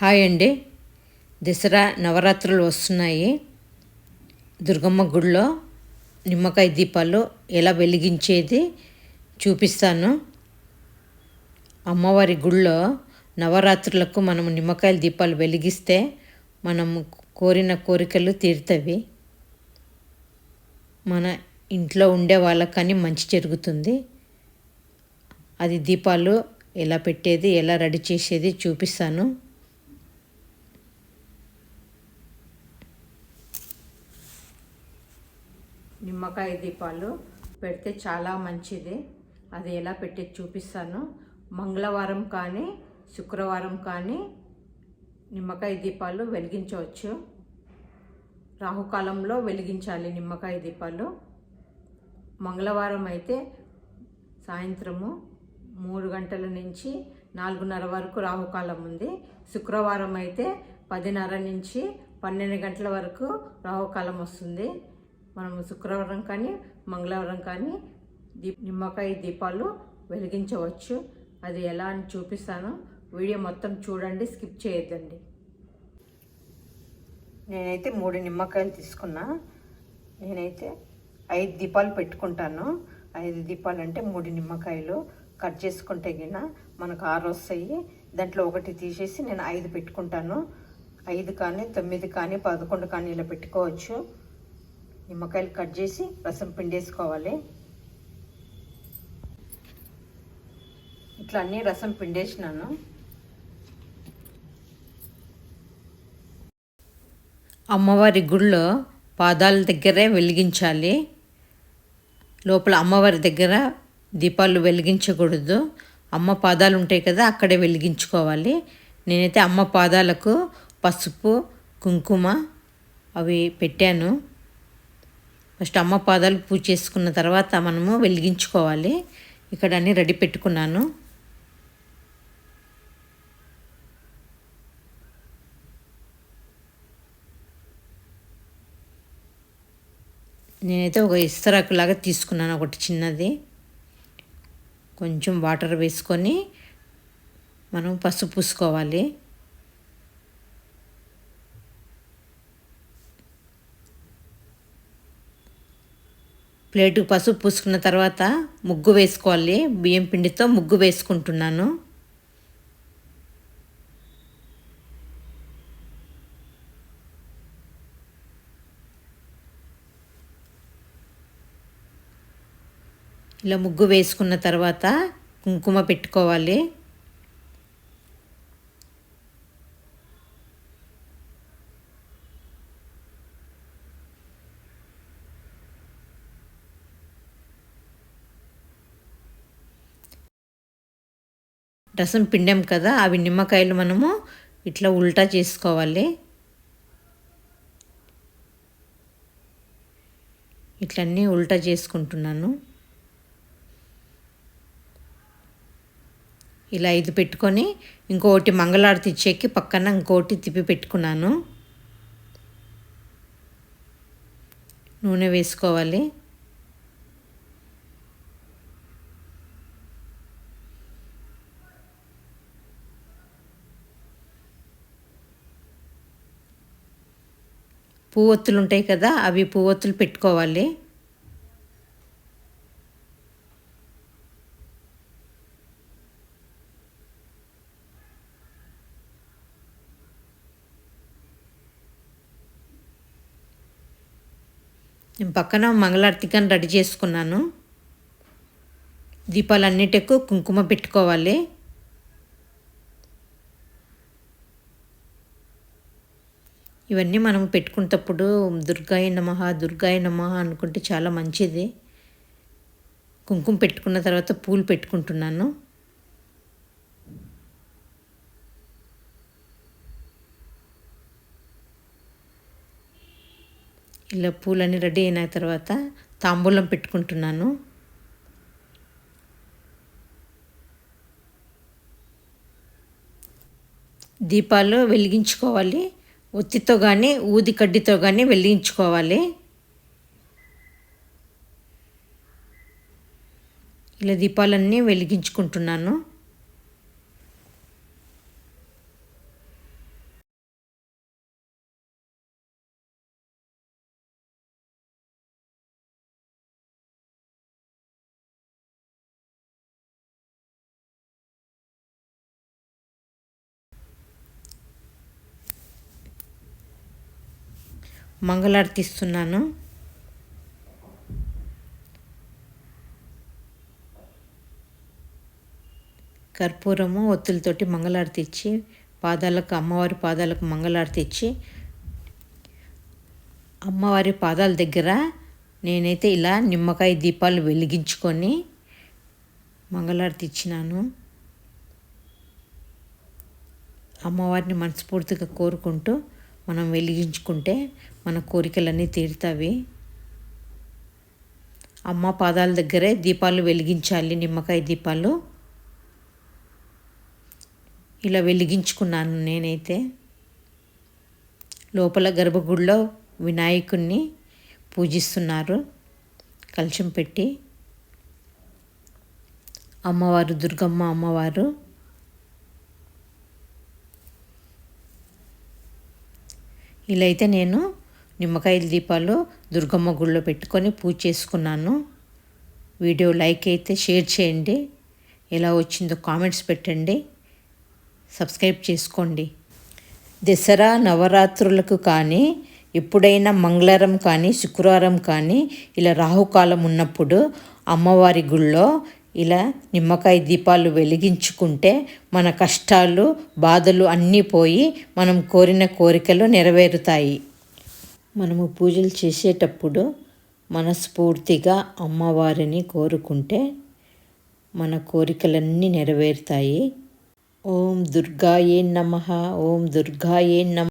Hi అండి. దసరా నవరాత్రులు వస్తున్నాయి. దుర్గమ్మ గుడిలో నిమ్మకాయ దీపాలు ఎలా వెలిగించేది చూపిస్తాను. అమ్మవారి గుడిలో నవరాత్రులకు మనము నిమ్మకాయల దీపాలు వెలిగిస్తే మనము కోరిన కోరికలు తీరుతవి. మన ఇంట్లో ఉండే వాళ్ళకని మంచి జరుగుతుంది. అది దీపాలు ఎలా పెట్టేది ఎలా రెడీ చేసేది చూపిస్తాను. నిమ్మకాయ దీపాలు పెడితే చాలా మంచిది. అది ఎలా పెట్టి చూపిస్తాను. మంగళవారం కానీ శుక్రవారం కానీ నిమ్మకాయ దీపాలు వెలిగించవచ్చు. రాహుకాలంలో వెలిగించాలి నిమ్మకాయ దీపాలు. మంగళవారం అయితే సాయంత్రము మూడు గంటల నుంచి నాలుగున్నర వరకు రాహుకాలం ఉంది. శుక్రవారం అయితే పదిన్నర నుంచి పన్నెండు గంటల వరకు రాహుకాలం వస్తుంది. మనము శుక్రవారం కానీ మంగళవారం కానీ దీప్ నిమ్మకాయ దీపాలు వెలిగించవచ్చు. అది ఎలా అని చూపిస్తాను. వీడియో మొత్తం చూడండి స్కిప్ చేయొద్దండి. నేనైతే మూడు నిమ్మకాయలు తీసుకున్నా. నేనైతే ఐదు దీపాలు పెట్టుకుంటాను. ఐదు దీపాలు అంటే మూడు నిమ్మకాయలు కట్ చేసుకుంటే గిన మనకు ఆరు వస్తాయి. దాంట్లో ఒకటి తీసేసి నేను ఐదు పెట్టుకుంటాను. ఐదు కానీ తొమ్మిది కానీ పదకొండు కానీ ఇలా పెట్టుకోవచ్చు. నిమ్మకాయలు కట్ చేసి రసం పిండేసుకోవాలి. ఇట్లా అన్నీ రసం పిండేసినాను. అమ్మవారి గుడిలో పాదాల దగ్గరే వెలిగించాలి. లోపల అమ్మవారి దగ్గర దీపాలు వెలిగించకూడదు. అమ్మ పాదాలు ఉంటాయి కదా అక్కడే వెలిగించుకోవాలి. నేనైతే అమ్మ పాదాలకు పసుపు కుంకుమ అవి పెట్టాను. ఫస్ట్ అమ్మ పాదాలు పూజ చేసుకున్న తర్వాత మనము వెలిగించుకోవాలి. ఇక్కడ అన్నీ రెడీ పెట్టుకున్నాను. నేనైతే ఒక ఇస్తరాకులాగా తీసుకున్నాను ఒకటి చిన్నది. కొంచెం వాటర్ వేసుకొని మనం పసుపు పూసుకోవాలి. ప్లేటుకు పసుపు పూసుకున్న తర్వాత ముగ్గు వేసుకోవాలి. బియ్యం పిండితో ముగ్గు వేసుకుంటున్నాను. ఇలా ముగ్గు వేసుకున్న తర్వాత కుంకుమ పెట్టుకోవాలి. రసం పిండాం కదా అవి నిమ్మకాయలు మనము ఇట్లా ఉల్టా చేసుకోవాలి. ఇట్లన్నీ ఉల్టా చేసుకుంటున్నాను. ఇలా ఇది పెట్టుకొని ఇంకోటి మంగళారతి ఇచ్చేకి పక్కన ఇంకోటి తిప్పి పెట్టుకున్నాను. నూనె వేసుకోవాలి. పువ్వొత్తులు ఉంటాయి కదా అవి పువ్వొత్తులు పెట్టుకోవాలి. నేను పక్కన మంగళారతికని రెడీ చేసుకున్నాను. దీపాలన్నిటికు కుంకుమ పెట్టుకోవాలి. ఇవన్నీ మనం పెట్టుకునేటప్పుడు దుర్గాయ నమ దుర్గాయ నమ అనుకుంటే చాలా మంచిది. కుంకుమ పెట్టుకున్న తర్వాత పూలు పెట్టుకుంటున్నాను. ఇలా పూలన్నీ రెడీ అయిన తర్వాత తాంబూలం పెట్టుకుంటున్నాను. దీపాలు వెలిగించుకోవాలి. ఒత్తితో కానీ ఊది కడ్డితో కానీ వెలిగించుకోవాలి. ఇలా దీపాలన్నీ వెలిగించుకుంటున్నాను. మంగళార్తిస్తున్నాను. కర్పూరము ఒత్తులతోటి మంగళారతి ఇచ్చి పాదాలకు అమ్మవారి పాదాలకు మంగళారతి ఇచ్చి అమ్మవారి పాదాల దగ్గర నేనైతే ఇలా నిమ్మకాయ దీపాలు వెలిగించుకొని మంగళారతి ఇచ్చినాను. అమ్మవారిని మనస్ఫూర్తిగా కోరుకుంటూ మనం వెలిగించుకుంటే మన కోరికలన్నీ తీరుతావి. అమ్మ పాదాల దగ్గరే దీపాలు వెలిగించాలి నిమ్మకాయ దీపాలు. ఇలా వెలిగించుకున్నాను నేనైతే. లోపల గర్భగుడిలో వినాయకుణ్ణి పూజిస్తున్నారు కలశం పెట్టి. అమ్మవారు దుర్గమ్మ అమ్మవారు. ఇలా అయితే నేను నిమ్మకాయల దీపాలు దుర్గమ్మ గుళ్ళో పెట్టుకొని పూజ చేసుకున్నాను. వీడియో లైక్ అయితే షేర్ చేయండి. ఎలా వచ్చిందో కామెంట్స్ పెట్టండి. సబ్స్క్రైబ్ చేసుకోండి. దసరా నవరాత్రులకు కానీ ఎప్పుడైనా మంగళవారం కానీ శుక్రవారం కానీ ఇలా రాహుకాలం ఉన్నప్పుడు అమ్మవారి గుళ్ళో ఇలా నిమ్మకాయ దీపాలు వెలిగించుకుంటే మన కష్టాలు బాధలు అన్నీ పోయి మనం కోరిన కోరికలు నెరవేరుతాయి. మనము పూజలు చేసేటప్పుడు మనస్ఫూర్తిగా అమ్మవారిని కోరుకుంటే మన కోరికలన్నీ నెరవేరుతాయి. ఓం దుర్గాయే నమ ఓం దుర్గాయే నమ.